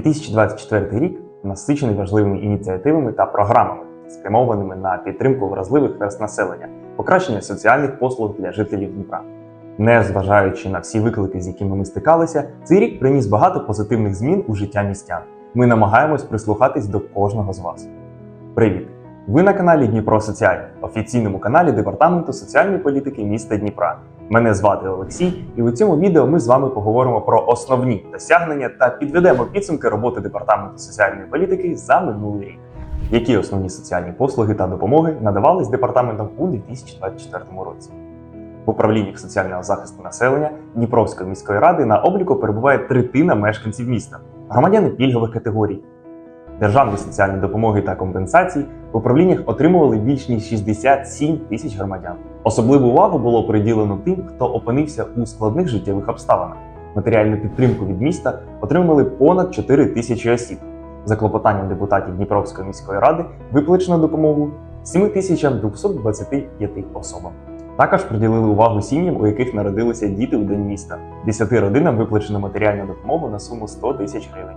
2024 рік насичений важливими ініціативами та програмами, спрямованими на підтримку вразливих верст населення, покращення соціальних послуг для жителів Дніпра. Не зважаючи на всі виклики, з якими ми стикалися, цей рік приніс багато позитивних змін у життя містян. Ми намагаємось прислухатись до кожного з вас. Привіт! Ви на каналі Дніпро Соціальне, офіційному каналі Департаменту соціальної політики міста Дніпра. Мене звати Олексій, і у цьому відео ми з вами поговоримо про основні досягнення та підведемо підсумки роботи департаменту соціальної політики за минулий рік. Які основні соціальні послуги та допомоги надавались департаментом у 2024 році? В управлінні соціального захисту населення Дніпровської міської ради на обліку перебуває третина мешканців міста, громадяни пільгових категорій. Державні соціальні допомоги та компенсації в управліннях отримували більш ніж 67 тисяч громадян. Особливу увагу було приділено тим, хто опинився у складних життєвих обставинах. Матеріальну підтримку від міста отримали понад 4 тисячі осіб. За клопотанням депутатів Дніпровської міської ради виплачено допомогу 7225 особам. Також приділили увагу сім'ям, у яких народилися діти у день міста. Десяти родинам виплачено матеріальну допомогу на суму 100 тисяч гривень.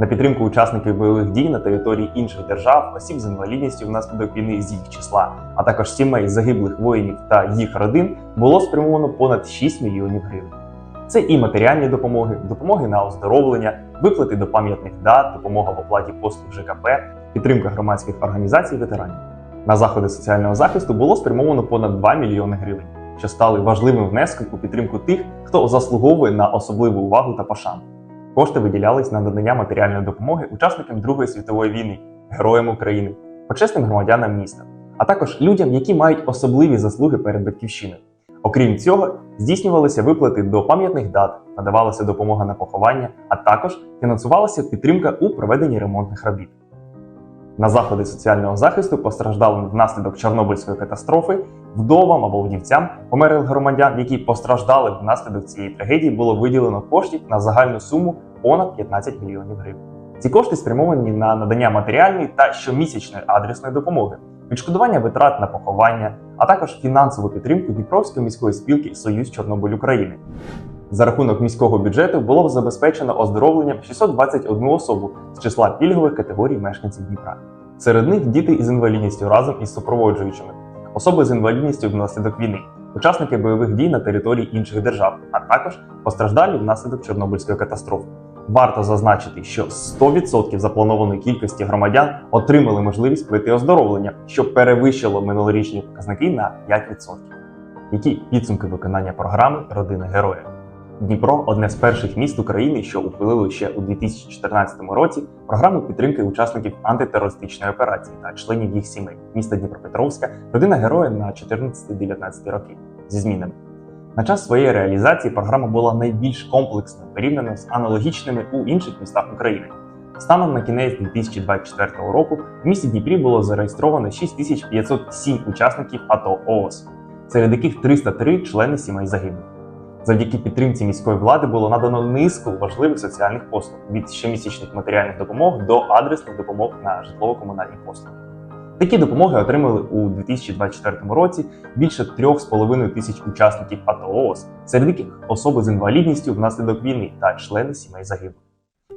На підтримку учасників бойових дій на території інших держав, осіб з інвалідністю внаслідок війни з їх числа, а також сімей загиблих воїнів та їх родин було спрямовано понад 6 мільйонів гривень. Це і матеріальні допомоги, допомоги на оздоровлення, виплати до пам'ятних дат, допомога в оплаті послуг ЖКП, підтримка громадських організацій ветеранів. На заходи соціального захисту було спрямовано понад 2 мільйони гривень, що стали важливим внеском у підтримку тих, хто заслуговує на особливу увагу та пошану. Кошти виділялись на надання матеріальної допомоги учасникам Другої світової війни, героям України, почесним громадянам міста, а також людям, які мають особливі заслуги перед батьківщиною. Окрім цього, здійснювалися виплати до пам'ятних дат, надавалася допомога на поховання, а також фінансувалася підтримка у проведенні ремонтних робіт. На заходи соціального захисту постраждалим внаслідок Чорнобильської катастрофи, вдовам або вдівцям померлих громадян, які постраждали внаслідок цієї трагедії, було виділено коштів на загальну суму понад 15 мільйонів гривень. Ці кошти спрямовані на надання матеріальної та щомісячної адресної допомоги, відшкодування витрат на поховання, а також фінансову підтримку Дніпровської міської спілки Союз Чорнобиль України. За рахунок міського бюджету було забезпечено оздоровленням 621 особу з числа пільгових категорій мешканців Дніпра. Серед них діти із інвалідністю разом із супроводжуючими, особи з інвалідністю внаслідок війни, учасники бойових дій на території інших держав, а також постраждалі внаслідок Чорнобильської катастрофи. Варто зазначити, що 100% запланованої кількості громадян отримали можливість пройти оздоровлення, що перевищило минулорічні показники на 5%. Які підсумки виконання програми Родина героїв? Дніпро одне з перших міст України, що ухвалили ще у 2014 році програму підтримки учасників антитерористичної операції та членів їх сімей міста Дніпропетровська, родина героя на 14-19 роки зі змінами. На час своєї реалізації програма була найбільш комплексною порівняно з аналогічними у інших містах України. Станом на кінець 2024 року в місті Дніпрі було зареєстровано 6507 учасників АТО ООС, серед яких 303 члени сімей загиблих. Завдяки підтримці міської влади було надано низку важливих соціальних послуг від щомісячних матеріальних допомог до адресних допомог на житлово-комунальні послуги. Такі допомоги отримали у 2024 році більше 3,5 тисяч учасників АТО ООС, серед яких особи з інвалідністю внаслідок війни та члени сімей загиблих.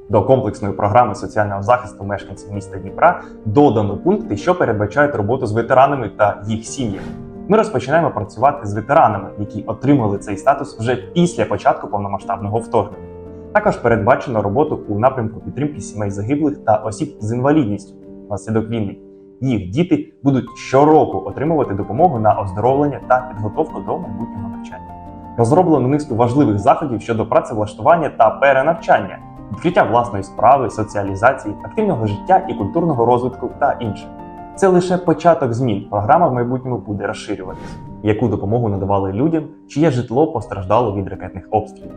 До комплексної програми соціального захисту мешканців міста Дніпра додано пункти, що передбачають роботу з ветеранами та їх сім'ями. Ми розпочинаємо працювати з ветеранами, які отримали цей статус вже після початку повномасштабного вторгнення. Також передбачено роботу у напрямку підтримки сімей загиблих та осіб з інвалідністю внаслідок війни. Їх діти будуть щороку отримувати допомогу на оздоровлення та підготовку до майбутнього навчання. Розроблено низку важливих заходів щодо працевлаштування та перенавчання, відкриття власної справи, соціалізації, активного життя і культурного розвитку та інше. Це лише початок змін. Програма в майбутньому буде розширюватися. Яку допомогу надавали людям, чиє житло постраждало від ракетних обстрілів.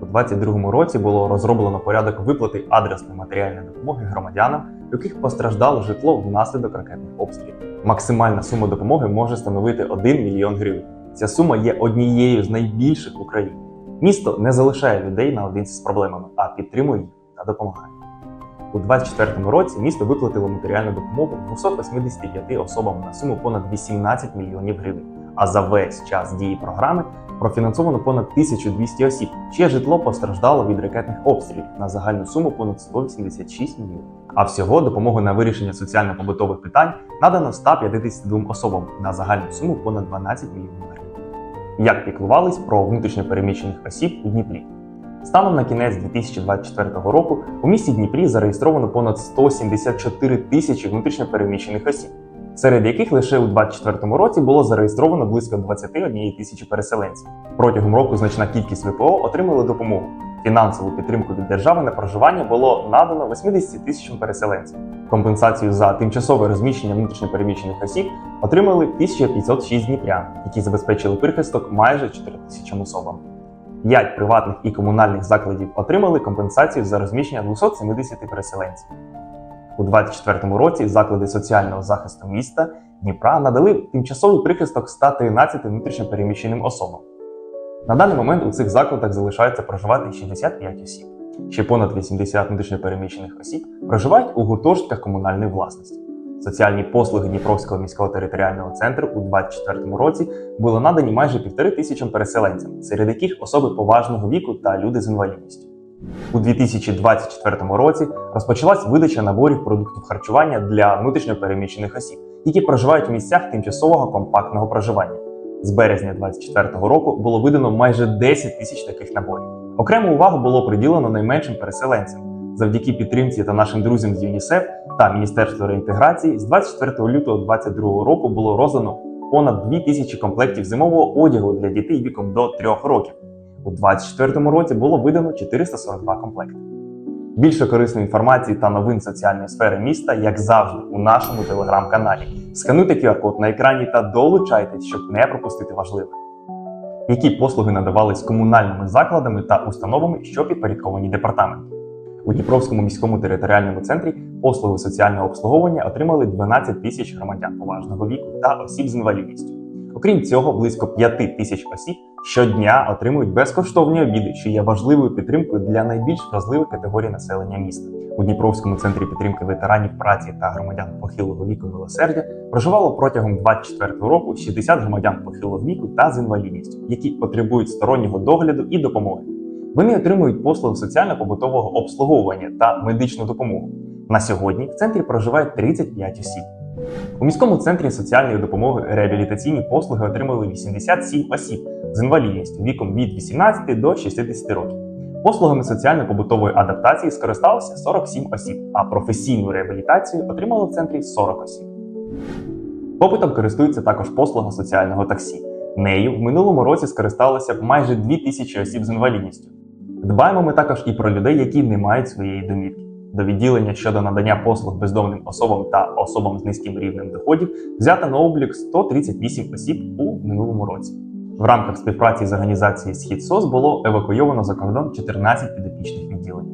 У 2022 році було розроблено порядок виплати адресної матеріальної допомоги громадянам, у яких постраждало житло внаслідок ракетних обстрілів. Максимальна сума допомоги може становити 1 мільйон гривень. Ця сума є однією з найбільших в Україні. Місто не залишає людей наодинці з проблемами, а підтримує їх та допомагає. У 2024 році місто виплатило матеріальну допомогу 285 особам на суму понад 18 мільйонів гривень, А за весь час дії програми профінансовано понад 1200 осіб, чиє житло постраждало від ракетних обстрілів на загальну суму понад 186 мільйонів. А всього допомоги на вирішення соціально-побутових питань надано 152 особам на загальну суму понад 12 мільйонів гривень. Як піклувались про внутрішньопереміщених осіб у Дніпрі? Станом на кінець 2024 року у місті Дніпрі зареєстровано понад 174 тисячі внутрішньопереміщених осіб, серед яких лише у 2024 році було зареєстровано близько 21 тисячі переселенців. Протягом року значна кількість ВПО отримали допомогу. Фінансову підтримку від держави на проживання було надано 80 тисячам переселенців. Компенсацію за тимчасове розміщення внутрішньопереміщених осіб отримали 1506 дніпрян, які забезпечили прихисток майже 4 тисячам особам. П'ять приватних і комунальних закладів отримали компенсацію за розміщення 270 переселенців. У 2024 році заклади соціального захисту міста Дніпра надали тимчасовий прихисток 113 внутрішньопереміщеним особам. На даний момент у цих закладах залишається проживати 65 осіб. Ще понад 80 внутрішньопереміщених осіб проживають у гуртожитках комунальної власності. Соціальні послуги Дніпровського міського територіального центру у 2024 році були надані майже півтори тисячам переселенцям, серед яких особи поважного віку та люди з інвалідністю. У 2024 році розпочалась видача наборів продуктів харчування для внутрішньопереміщених осіб, які проживають у місцях тимчасового компактного проживання. З березня 2024 року було видано майже 10 тисяч таких наборів. Окрему увагу було приділено найменшим переселенцям. Завдяки підтримці та нашим друзям з ЮНІСЕФ та Міністерства реінтеграції з 24 лютого 2022 року було роздано понад 2 тисячі комплектів зимового одягу для дітей віком до 3 років. У 2024 році було видано 442 комплекти. Більше корисної інформації та новин соціальної сфери міста, як завжди, у нашому телеграм-каналі. Скануйте QR-код на екрані та долучайтесь, щоб не пропустити важливе. Які послуги надавались комунальними закладами та установами, що підпорядковані департаменту? У Дніпровському міському територіальному центрі послуги соціального обслуговування отримали 12 тисяч громадян поважного віку та осіб з інвалідністю. Окрім цього, близько 5 тисяч осіб щодня отримують безкоштовні обіди, що є важливою підтримкою для найбільш вразливих категорій населення міста. У Дніпровському центрі підтримки ветеранів праці та громадян похилого віку милосердя проживало протягом 24 року 60 громадян похилого віку та з інвалідністю, які потребують стороннього догляду і допомоги. Вони отримують послуги соціально-побутового обслуговування та медичну допомогу. На сьогодні в центрі проживає 35 осіб. У міському центрі соціальної допомоги реабілітаційні послуги отримали 87 осіб з інвалідністю віком від 18 до 60 років. Послугами соціально-побутової адаптації скористалося 47 осіб, а професійну реабілітацію отримало в центрі 40 осіб. Попитом користується також послуга соціального таксі. Нею в минулому році скористалося майже 2 тисячі осіб з інвалідністю. Дбаємо ми також і про людей, які не мають своєї домівки. До відділення щодо надання послуг бездомним особам та особам з низьким рівнем доходів взято на облік 138 осіб у минулому році. В рамках співпраці з організацією «Східсос» було евакуйовано за кордон 14 підопічних відділень.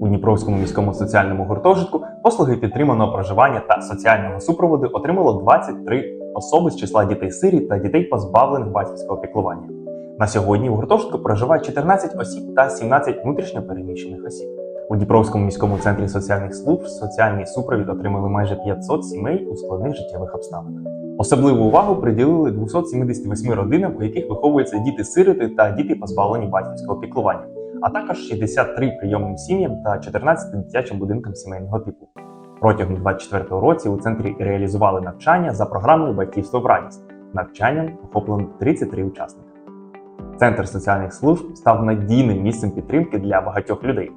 У Дніпровському міському соціальному гуртожитку послуги підтриманого проживання та соціального супроводу отримало 23 особи з числа дітей-сиріт та дітей, позбавлених батьківського піклування. На сьогодні у гуртожитку проживає 14 осіб та 17 внутрішньо переміщених осіб. У Дніпровському міському центрі соціальних служб соціальний супровід отримали майже 500 сімей у складних життєвих обставинах. Особливу увагу приділили 278 родинам, у яких виховуються діти-сироти та діти, позбавлені батьківського піклування, а також 63 прийомним сім'ям та 14 дитячим будинкам сімейного типу. Протягом 2024 році у центрі реалізували навчання за програмою Батьківство в радість. Навчанням охоплено 33 учасника. Центр соціальних служб став надійним місцем підтримки для багатьох людей.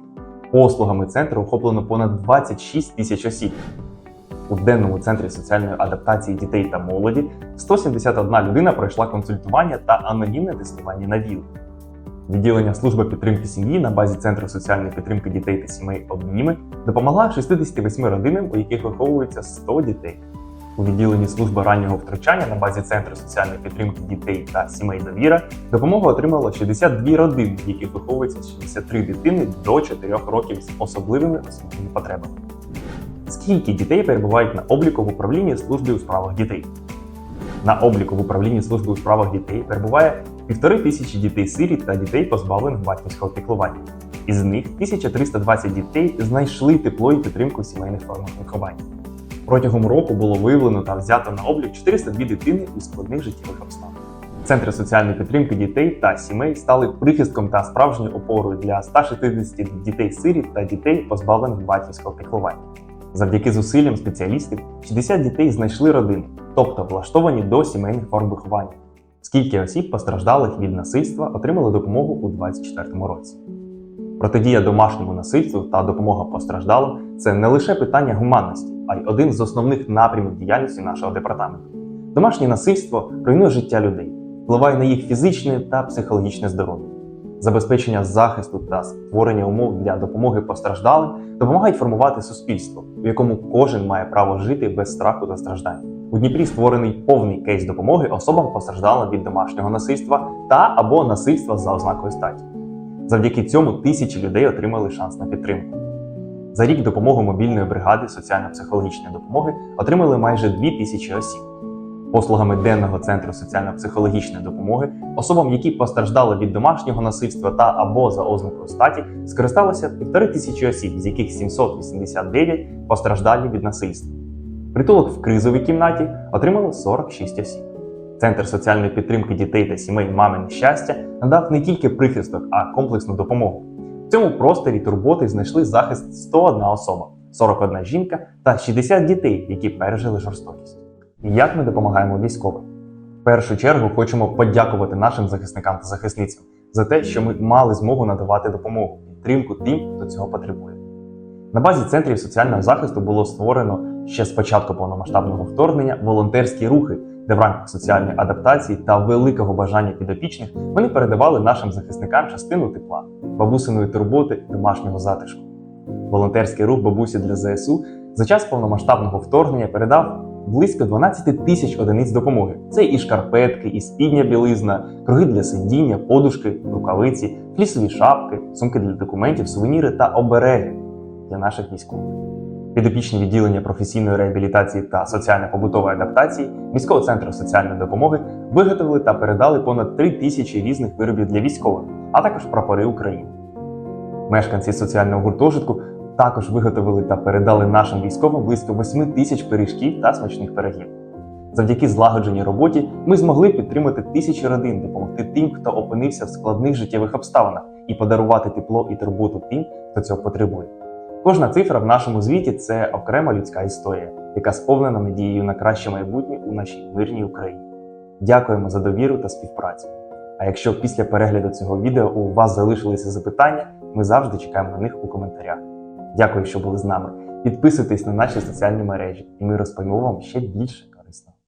Послугами центру охоплено понад 26 тисяч осіб. У денному центрі соціальної адаптації дітей та молоді 171 людина пройшла консультування та анонімне тестування на ВІЛ. Відділення служби підтримки сім'ї на базі Центру соціальної підтримки дітей та сімей обніми допомогла 68 родинам, у яких виховується 100 дітей. У відділенні служби раннього втручання на базі Центру соціальної підтримки дітей та сімей довіра допомогу отримало 62 родини, в яких виховується 63 дитини до 4 років з особливими освітніми потребами. Скільки дітей перебувають на обліку в управлінні служби у справах дітей? На обліку в управлінні служби у справах дітей перебуває півтори тисячі дітей-сиріт та дітей, позбавлених батьківського піклування. Із них 1320 дітей знайшли тепло і підтримку в сімейних формах виховання. Протягом року було виявлено та взято на облік 402 дитини у складних життєвих обставинах. Центри соціальної підтримки дітей та сімей стали прихистком та справжньою опорою для 160 дітей-сиріт та дітей, позбавлених батьківського піклування. Завдяки зусиллям спеціалістів 60 дітей знайшли родину, тобто влаштовані до сімейних форм виховання. Скільки осіб, постраждалих від насильства, отримали допомогу у 2024 році. Протидія домашньому насильству та допомога постраждалим це не лише питання гуманності, а й один з основних напрямів діяльності нашого департаменту. Домашнє насильство руйнує життя людей, впливає на їх фізичне та психологічне здоров'я. Забезпечення захисту та створення умов для допомоги постраждалим допомагають формувати суспільство, у якому кожен має право жити без страху та страждань. У Дніпрі створений повний кейс допомоги особам постраждалим від домашнього насильства та або насильства за ознакою статі. Завдяки цьому тисячі людей отримали шанс на підтримку. За рік допомогу мобільної бригади соціально-психологічної допомоги отримали майже 2 тисячі осіб. Послугами денного центру соціально-психологічної допомоги особам, які постраждали від домашнього насильства та або за ознакою статі, скористалося півтори тисячі осіб, з яких 789 постраждалі від насильства. Притулок в кризовій кімнаті отримало 46 осіб. Центр соціальної підтримки дітей та сімей Мамине щастя надав не тільки прихисток, а комплексну допомогу. В цьому просторі турботи знайшли захист 101 особа, 41 жінка та 60 дітей, які пережили жорстокість. Як ми допомагаємо військовим? В першу чергу хочемо подякувати нашим захисникам та захисницям за те, що ми мали змогу надавати допомогу, підтримку тим, хто цього потребує. На базі центрів соціального захисту було створено ще з початку повномасштабного вторгнення волонтерські рухи, де в рамках соціальної адаптації та великого бажання підопічних вони передавали нашим захисникам частину тепла, бабусиної турботи, домашнього затишку. Волонтерський рух бабусі для ЗСУ за час повномасштабного вторгнення передав близько 12 тисяч одиниць допомоги. Це і шкарпетки, і спідня білизна, круги для сидіння, подушки, рукавиці, флісові шапки, сумки для документів, сувеніри та обереги для наших військових. Підопічні відділення професійної реабілітації та соціально-побутової адаптації міського центру соціальної допомоги виготовили та передали понад 3 тисячі різних виробів для військових, а також прапори України. Мешканці соціального гуртожитку також виготовили та передали нашим військовим близько 8 тисяч пиріжків та смачних пирогів. Завдяки злагодженій роботі ми змогли підтримати тисячі родин, допомогти тим, хто опинився в складних життєвих обставинах, і подарувати тепло і турботу тим, хто цього потребує. Кожна цифра в нашому звіті це окрема людська історія, яка сповнена надією на краще майбутнє у нашій мирній Україні. Дякуємо за довіру та співпрацю. А якщо після перегляду цього відео у вас залишилися запитання, ми завжди чекаємо на них у коментарях. Дякую, що були з нами. Підписуйтесь на наші соціальні мережі, і ми розповімо вам ще більше.